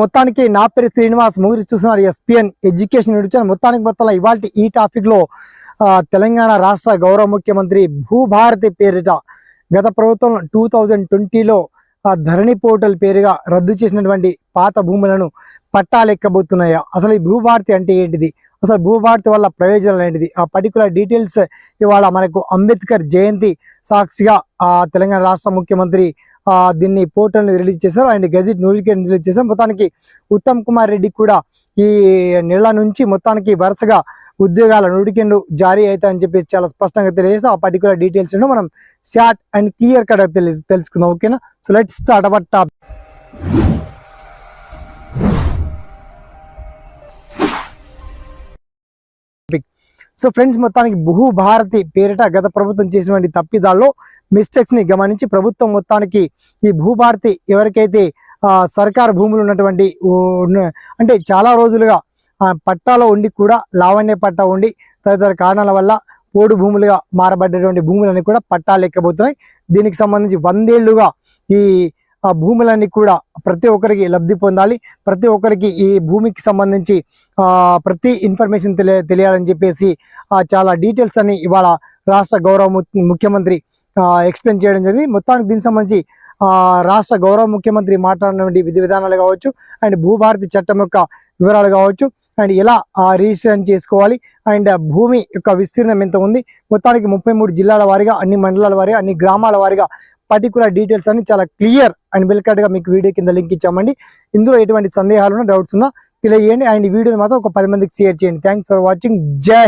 మొత్తానికి నా పేరు శ్రీనివాస్ మూవీ చూస్తున్నారు. ఎస్పిఎన్ ఎడ్యుకేషన్ యూట్యూబ్ మొత్తానికి మొత్తంలో ఇవాళ ఈ టాపిక్లో తెలంగాణ రాష్ట్ర గౌరవ ముఖ్యమంత్రి భూభారతి పేరిట గత ప్రభుత్వం టూ థౌజండ్ ట్వంటీలో ధరణి పోర్టల్ పేరుగా రద్దు చేసినటువంటి పాత భూములను పట్టాలెక్కబోతున్నాయా. అసలు ఈ భూభారతి అంటే ఏంటిది? అసలు భూభారతి వల్ల ప్రయోజనాలు ఏంటిది? ఆ పర్టికులర్ డీటెయిల్స్ ఇవాళ మనకు అంబేద్కర్ జయంతి సాక్షిగా తెలంగాణ రాష్ట్ర ముఖ్యమంత్రి దీన్ని పోర్టల్ రిలీజ్ చేశారు. అండ్ గజిట్ నోటిఫికేషన్ రిలీజ్ చేశారు. మొత్తానికి ఉత్తమ్ కుమార్ రెడ్డి కూడా ఈ నెల నుంచి మొత్తానికి వరుసగా ఉద్యోగాల నోటిఫికేషన్లు జారీ అవుతాయని చెప్పేసి చాలా స్పష్టంగా తెలియజేసి ఆ పర్టికులర్ డీటెయిల్స్ మనం షార్ట్ అండ్ క్లియర్ కట్ తెలుసు తెలుసుకుందాం. ఓకేనా? So let start our top so friends మొత్తానికి భూ భారతి పేరిట గత ప్రభుత్వం చేసినటువంటి తప్పిదాల్లో మిస్టేక్స్ని గమనించి ప్రభుత్వం మొత్తానికి ఈ భూభారతి ఎవరికైతే సర్కారు భూములు ఉన్నటువంటి అంటే చాలా రోజులుగా ఆ, పట్టాలో ఉండి కూడా లావణ్య పట్టా ఉండి తదితర కారణాల వల్ల పోడు భూములుగా మారబడ్డటువంటి భూములన్నీ కూడా పట్టాలు ఎక్కబోతున్నాయి దీనికి సంబంధించి వందేళ్ళుగా ఈ ఆ భూములన్నీ కూడా ప్రతి ఒక్కరికి లబ్ధి పొందాలి. ప్రతి ఒక్కరికి ఈ భూమికి సంబంధించి ప్రతి ఇన్ఫర్మేషన్ తెలియ తెలియాలని చెప్పేసి చాలా డీటెయిల్స్ అని ఇవాళ రాష్ట్ర గౌరవ ముఖ్యమంత్రి ఎక్స్ప్లెయిన్ చేయడం జరిగింది. మొత్తానికి దీనికి సంబంధించి రాష్ట్ర గౌరవ ముఖ్యమంత్రి మాట్లాడినటువంటి విధి విధానాలు కావచ్చు అండ్ భూభారతి చట్టం యొక్క వివరాలు కావచ్చు అండ్ ఎలా ఆ రిజిస్ట్రేషన్ చేసుకోవాలి అండ్ భూమి యొక్క విస్తీర్ణం ఎంత ఉంది. మొత్తానికి ముప్పై మూడు జిల్లాల వారీగా అన్ని మండలాల వారీగా అన్ని గ్రామాల వారీగా పర్టికులర్ డీటెయిల్స్ అన్ని చాలా క్లియర్ అండ్ వెల్కట్గా మీకు వీడియో కింద లింక్ ఇచ్చామండి. ఇందులో ఎటువంటి సందేహాలు డౌట్స్ ఉన్నా తెలియజేయండి. అండ్ ఈ వీడియోని మాత్రం ఒక పది మందికి షేర్ చేయండి. థ్యాంక్స్ ఫర్ వాచింగ్ జై